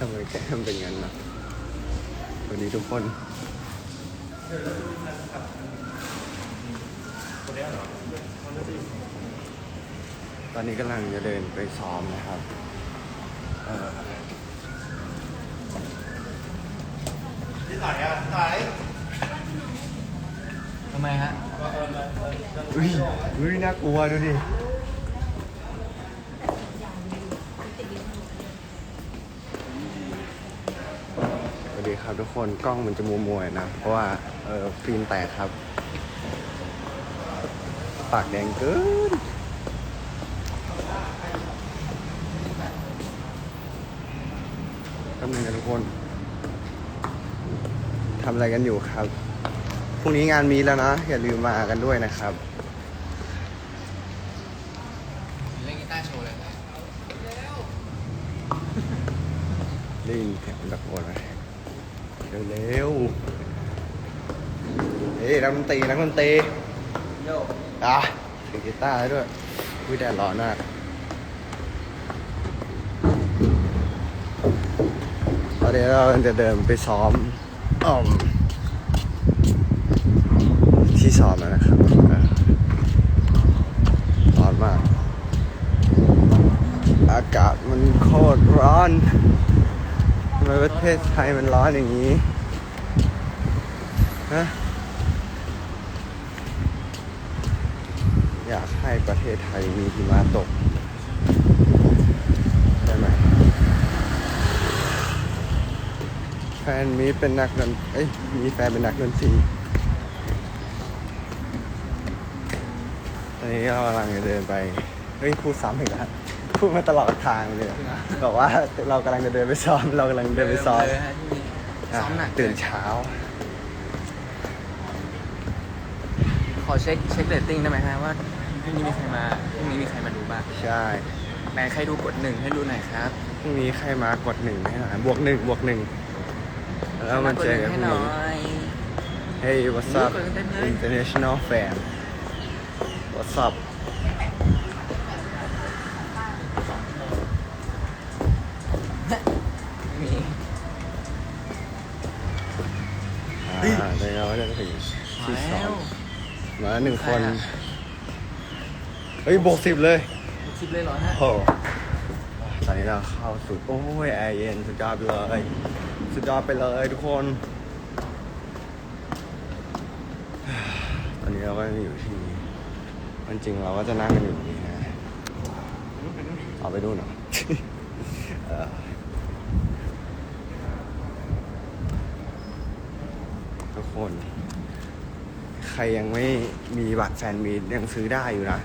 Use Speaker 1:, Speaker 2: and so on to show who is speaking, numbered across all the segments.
Speaker 1: มันเป็นงั้นนะสวัสดีทุกคนตอนนี้กำลังจะเดินไปซ้อมนะครับเออ
Speaker 2: ที่ไหนอะไหน
Speaker 3: ทำไมฮะ
Speaker 1: อุ้ยอุ้ยน่ากลัวดูดิ ดีครับทุกคนกล้องมันจะมัวมัวๆนะ เพราะว่าเออฟิล์มแตกครับ ปากแดงเกินแป๊บนึงนะทุกคนทำอะไรกันอยู่ครับพรุ่งนี้งานมีแล้วนะ อย่าลืมมากันด้วยนะครับ
Speaker 3: เล่นกีตาร์โชว์เลยครับ
Speaker 1: ได้ยินเสียงตะโกนไหม เร็วๆเฮ้ยนักดนตรีนักดนตรี
Speaker 3: โย
Speaker 1: อะถือกีตาร์ให้ด้วยวิแดดร้อนมากตอนนี้เราจะเดินไปซ้อมออมที่ซ้อมแล้วนะครับเออร้อนมาก อากาศมันโคตรร้อนทำ ไมประเทศไทยมันร้อนอย่างนี้ฮะอยากให้ประเทศไทยมีหิมะตก ใช่ไหมแฟนมีเป็นนักดนเอ้ยมีแฟนเป็นนักดนตรีตอนนี้เรากำลังจะเดินไป เฮ้ยพูดซ้ำอีกแล้ว พูดมาตลอดทางเลยบอกว่าเรากำลังจะเดินไปซ้อม เรากำลังเดินไปซ้อม
Speaker 3: เลยฮะที่นี่ซ้อมหนัก
Speaker 1: ตื่นเช้า
Speaker 3: ขอเช็คเช็คเรตติ้งได้ไหมฮะว่าพรุ่งนี้มีใครมาพรุ่งนี้มีใครมาดูบ้าง
Speaker 1: ใช่
Speaker 3: ไหนใครดูกดหนึ่งให้ดูหน่อยครับ
Speaker 1: พรุ่งนี้ใครมากดหนึ่งไหมฮะบวกหนึ่งบวกหนึ่งแล้วมันเจอกันพ
Speaker 3: ให้
Speaker 1: รุ่ง
Speaker 3: หน่อ
Speaker 1: นี้
Speaker 3: ย
Speaker 1: Hey what's up
Speaker 3: กดกันเต็มเลย
Speaker 1: international fan What's up
Speaker 3: มี
Speaker 1: อ่าเดี๋ยวเราจะถึงที่สองมาหนึ่งคน เฮ้ยบวกสิบเลย
Speaker 3: สิบเลยเหรอฮะ
Speaker 1: โอ้ตอนนี้เราเข้าสู่โอ้ยแอร์เย็นสุดยอดไปเลยสุดยอดไปเลยทุกคน ตอนนี้เราก็อยู่ที่นี่มันจริงเราก็จะนั่งกันอยู่นี้นะเอาไปดูหน่อย เออทุก คน ใครยังไม่มีบัตรแฟนมียังซื้อได้อยู่นะ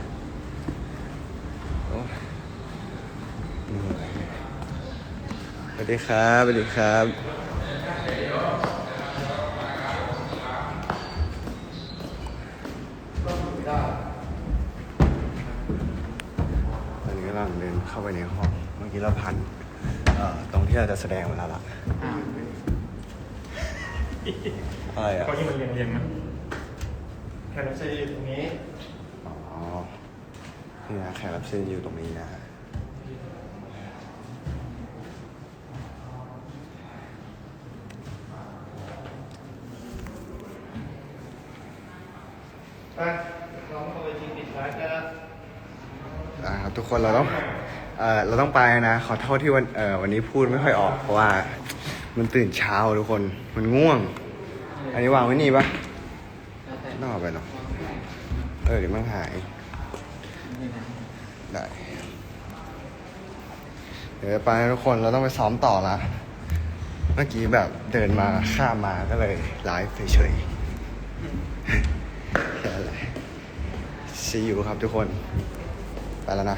Speaker 1: สวัสดีครับสวัสดีครับตอนนี้กำลังเดินเข้าไปในห้อง เมื่อกี้เราผ่านตรงที่เราจะแสดงมาแล้วล่ะ อะไรอะ
Speaker 2: เก็ยิ่งมันเรียงเรียงๆนะแค่นั้นใช่ตรงนี้
Speaker 1: อ๋อนี่นะแขกรับเชิญอยู่ตรงนี้นะ
Speaker 2: ไปเราต้องไปทีปิดท้ายกันนะ
Speaker 1: อ่าครับทุกคนเราต้องเอ่อเราต้องไปนะ ขอโทษที่วันเอ่อวันนี้พูดไม่ค่อยออกเพราะว่า มันตื่นเช้าทุกคน มันง่วง อันนี้วางไว้นี่ปะน่าเอาไปเนาะเออเดี๋ยวมันหาย ได้ เดี๋ยวไปทุกคนเราต้องไปซ้อมต่อละ เมื่อกี้แบบเดินมาข้ามมาก็เลยไลฟ์เฉยๆแค่นั้นแหละ see you ครับทุกคน ไปแล้วนะ